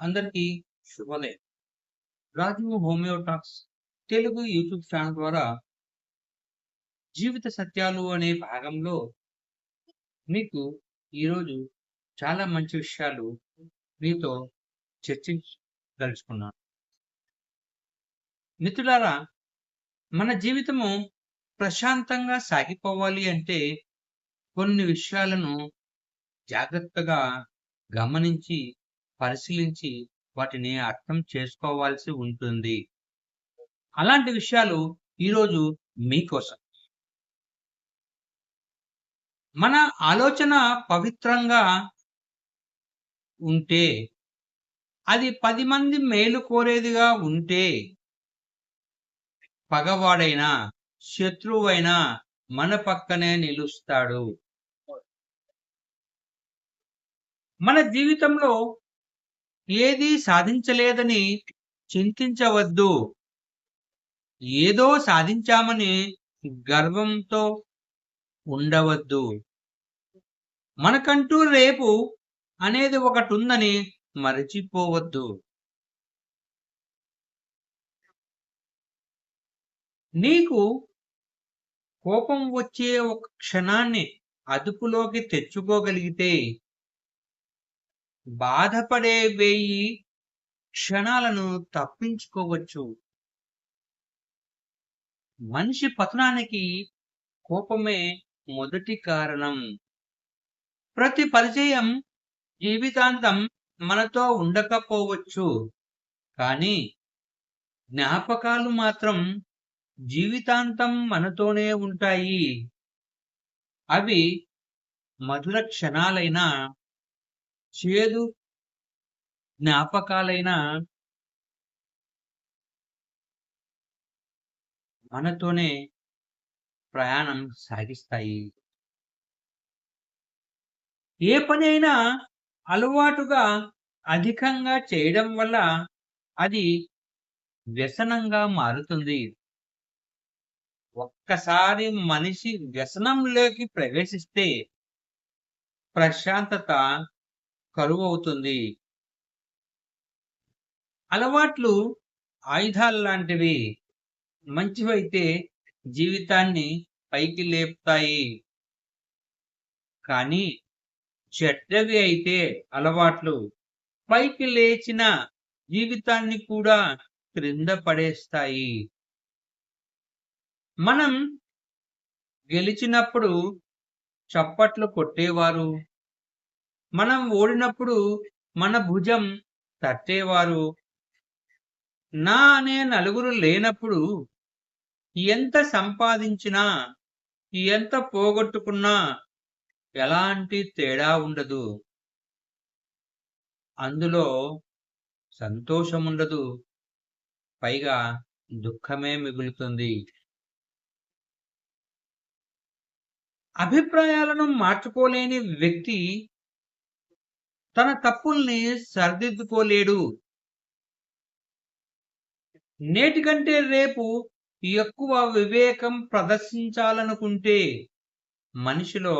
అందరికీ శుభోదయం. Raju హోమియోటాక్స్ Telugu YouTube channel ద్వారా జీవిత సత్యాలు అనే భాగంలో మీకు ఈరోజు చాలా మంచి విషయాలు మీతో చర్చించదలుచుకున్నాను. మిత్రులారా మన జీవితము ప్రశాంతంగా సాగిపోవాలి అంటే కొన్ని విషయాలను జాగ్రత్తగా గమనించి పరిశీలించి వాటిని అర్థం చేసుకోవాల్సి ఉంటుంది. అలాంటి విషయాలు ఈరోజు మీకోసం. మన ఆలోచన పవిత్రంగా ఉంటే అది పది మంది మేలు కోరేదిగా ఉంటే పగవాడైనా శత్రువైనా మన పక్కనే నిలుస్తాడు. మన జీవితంలో ఏదీ సాధించలేదని చింతించవద్దు. ఏదో సాధించామని గర్వంతో ఉండవద్దు. మనకంటూ రేపు అనేది ఒకటి ఉందని మరచిపోవద్దు. నీకు కోపం వచ్చే ఒక క్షణాన్ని అదుపులోకి తెచ్చుకోగలిగితే బాధపడే వేయి క్షణాలను తప్పించుకోవచ్చు. మనిషి పతనానికి కోపమే మొదటి కారణం. ప్రతి పరిచయం జీవితాంతం మనతో ఉండకపోవచ్చు. కానీ జ్ఞాపకాలు మాత్రం జీవితాంతం మనతోనే ఉంటాయి. అవి మధుర క్షణాలైనా చేదు జ్ఞాపకాలైన మనతోనే ప్రయాణం సాగిస్తాయి. ఏ పనైనా అలవాటుగా అధికంగా చేయడం వల్ల అది వ్యసనంగా మారుతుంది. ఒక్కసారి మనిషి వ్యసనంలోకి ప్రవేశిస్తే ప్రశాంతత కరువు అవుతుంది అలవాట్లు ఆయుధాలు లాంటివి మంచివైతే జీవితాన్ని పైకి లేపుతాయి. కానీ చెడ్డవి అయితే అలవాట్లు పైకి లేచిన జీవితాన్ని కూడా క్రింద పడేస్తాయి. మనం గెలిచినప్పుడు చప్పట్లు కొట్టేవారు. మనం ఓడినప్పుడు మన భుజం తట్టేవారు. నా అనే నలుగురు లేనప్పుడు ఎంత సంపాదించినా ఎంత పోగొట్టుకున్నా ఎలాంటి తేడా ఉండదు. అందులో సంతోషం ఉండదు. పైగా దుఃఖమే మిగులుతుంది. అభిప్రాయాలను మార్చుకోలేని వ్యక్తి తన తప్పుల్ని సరిదిద్దుకోలేడు. నేటికంటే రేపు ఎక్కువ వివేకం ప్రదర్శించాలనుకుంటే మనిషిలో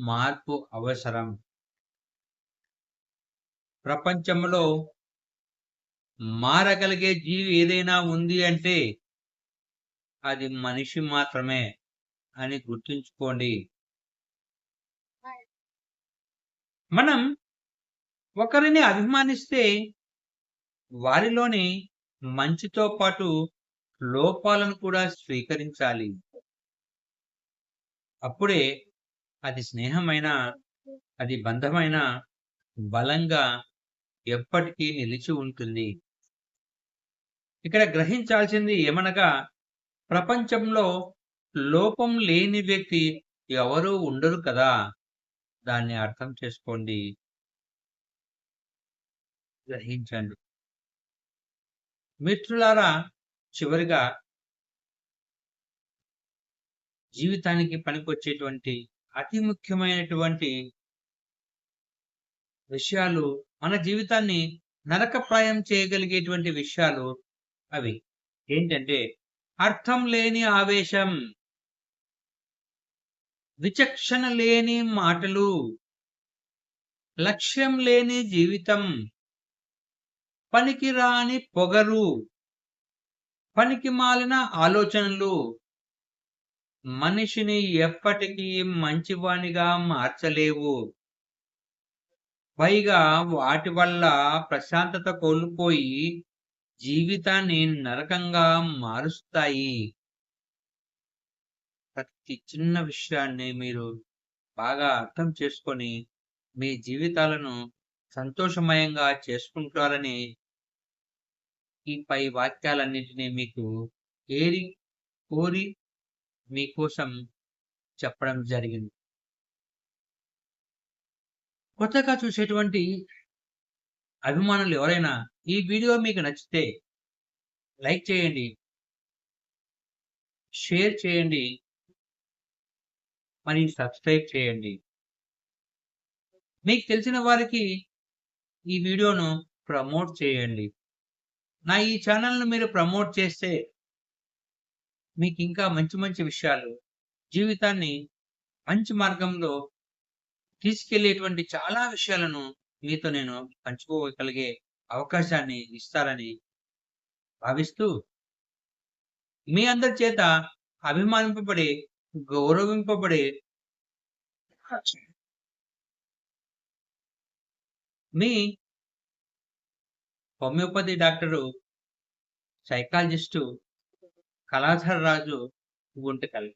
మార్పు అవసరం. ప్రపంచంలో మారగలిగే జీవి ఏదైనా ఉంది అంటే అది మనిషి మాత్రమే అని గుర్తుంచుకోండి. మనం ఒకరిని అభిమానిస్తే వారిలోని మంచితో పాటు లోపాలను కూడా స్వీకరించాలి. అప్పుడే అది స్నేహమైన అది బంధమైన బలంగా ఎప్పటికీ నిలిచి ఉంటుంది. ఇక్కడ గ్రహించాల్సింది ఏమనగా ప్రపంచంలో లోపం లేని వ్యక్తి ఎవరూ ఉండరు కదా? దాన్ని అర్థం చేసుకోండి. గ్రహించండి. మిత్రులారా చివరిగా జీవితానికి పనికొచ్చేటువంటి అతి ముఖ్యమైనటువంటి విషయాలు మన జీవితాన్ని నరకప్రాయం చేయగలిగేటువంటి విషయాలు అవి. ఏంటంటే అర్థం లేని ఆవేశం విచక్షణ లేని మాటలు లక్ష్యం లేని జీవితం పనికిరాని పొగరు పనికి మాలిన ఆలోచనలు. మనిషిని ఎప్పటికీ మంచివానిగా మార్చలేవు. పైగా వాటి వల్ల ప్రశాంతత కోల్పోయి జీవితాన్ని నరకంగా మారుస్తాయి. ప్రతి చిన్న విషయాన్ని మీరు బాగా అర్థం చేసుకొని మీ జీవితాలను సంతోషమయంగా చేసుకుంటారని ఈ పై వాక్యాలన్నింటినీ మీకు ఏరి కోరి మీకోసం చెప్పడం జరిగింది. కొత్తగా చూసేటువంటి అభిమానులు ఎవరైనా ఈ వీడియో మీకు నచ్చితే లైక్ చేయండి షేర్ చేయండి మరి సబ్స్క్రైబ్ చేయండి. మీకు తెలిసిన వారికి ఈ వీడియోను ప్రమోట్ చేయండి. నా ఈ ఛానల్ను మీరు ప్రమోట్ చేస్తే మీకు ఇంకా మంచి మంచి విషయాలు జీవితాన్ని మంచి మార్గంలో తీసుకెళ్ళేటువంటి చాలా విషయాలను మీతో నేను పంచుకోగలిగే అవకాశాన్ని ఇస్తారని భావిస్తూ మీ అందరి చేత అభిమానింపబడి గౌరవింపబడి మీ homeopathy doctor psychologist Kaladhar Raju Guntakal